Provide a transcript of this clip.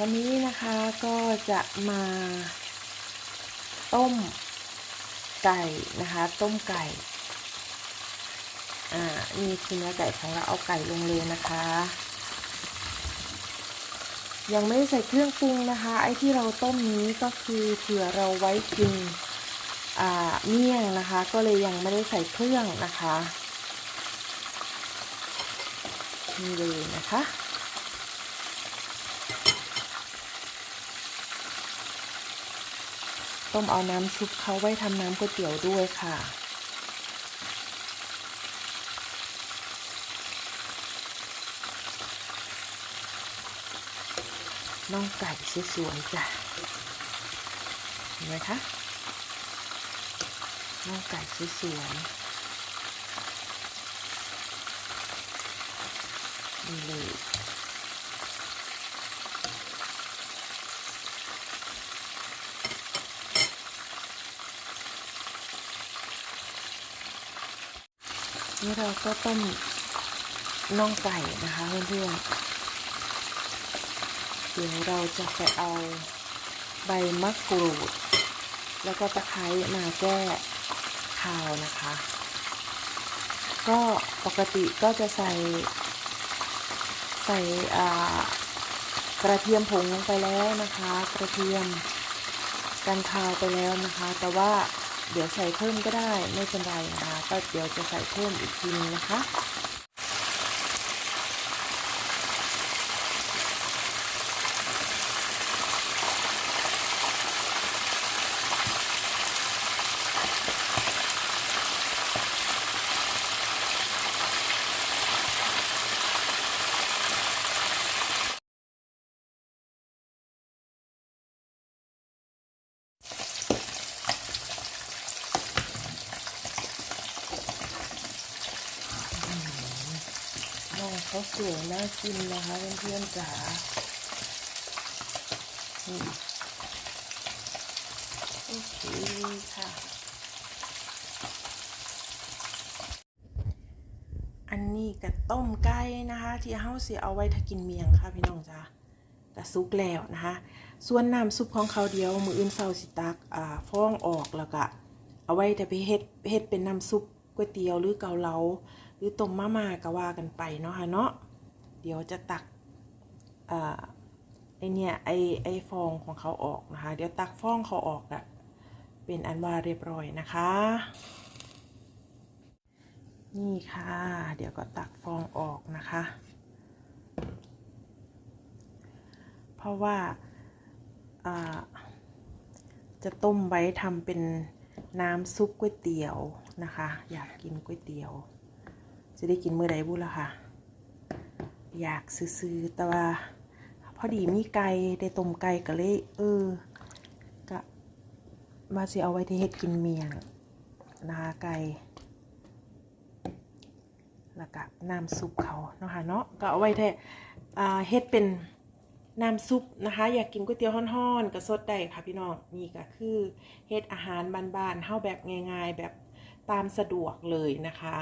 วันนี้นะคะก็จะมาต้มไก่นะคะ ต้มไก่อ่านี่คือเนื้อไก่ของเราเอาไก่ลงเลยนะคะ ยังไม่ได้ใส่เครื่องปรุงนะคะ ไอ้ที่เราต้มนี้ก็คือเผื่อเราไว้กินอ่าเมี่ยงนะคะ ก็เลยยังไม่ได้ใส่เครื่องนะคะนี่เลยนะคะ ต้มเอาน้ำซุปเขาไว้ทำน้ำก๋วยเตี๋ยวด้วยค่ะน่องไก่สวยๆจ้ะเห็นไหมคะน่องไก่สวยๆนี่เลย นี่เราก็ต้มน่องไก่นะคะเพื่อนๆ เดี๋ยวเราจะไปเอาใบมะกรูด แล้วก็ตะไคร้มาแก้คาวนะคะ ก็ปกติก็จะใส่ ใส่กระเทียมผงลงไปแล้วนะคะ กระเทียมกันคาวไปแล้วนะคะ แต่ว่า เดี๋ยวใส่เพิ่มก็ได้ไม่เป็นไรนะคะก็เดี๋ยวจะใส่เพิ่มอีกทีนึงนะคะ เขาสวยน่ากินนะคะเพื่อนๆจ๋าโอเคค่ะ อันนี้กระต้มไก่นะคะ ที่เฮาเสียเอาไว้ถ้ากินเมียงค่ะพี่น้องจ้ากระซุกแล้วนะคะ ส่วนน้ำซุปของเขาเดียว มืออื่นเซาสิตักอ่าฟองออกแล้วก็เอาไว้แต่ไปเฮ็ดเฮ็ดเป็นน้ำซุปก๋วยเตี๋ยวหรือเกาเหลา หรือต้มมาม่าก็ว่ากันไปเนาะค่ะเนาะเดี๋ยวจะตักอ่าไอเนี่ยไอไอฟองของเขาออกนะคะ เดี๋ยวตักฟองเขาออกอะเป็นอันว่าเรียบร้อยนะคะ นี่ค่ะ เดี๋ยวก็ตักฟองออกนะคะ เพราะว่าอ่าจะต้มไว้ทำเป็นน้ำซุปก๋วยเตี๋ยวนะคะ อยากกินก๋วยเตี๋ยว จะได้กินมื่อใดบุล่ะค่ะ อยากซื้อแต่ว่า พอดีมีไก่ได้ต้มไก่ก็เลย เออก็มาสิเอาไว้ที่เฮ็ดกินเมียงนะคะไก่แล้วก็น้ำซุปเขาเนาะค่ะเนาะก็เอาไว้แท้อ่เฮ็ดเป็นน้ำซุปนะคะ อยากกินก๋วยเตี๋ยวฮ้อนๆก็สดได้ค่ะพี่น้องนี่ก็คือเฮ็ดอาหารบ้านๆเฮาแบบง่าย ๆ แบบตามสะดวกเลยนะคะ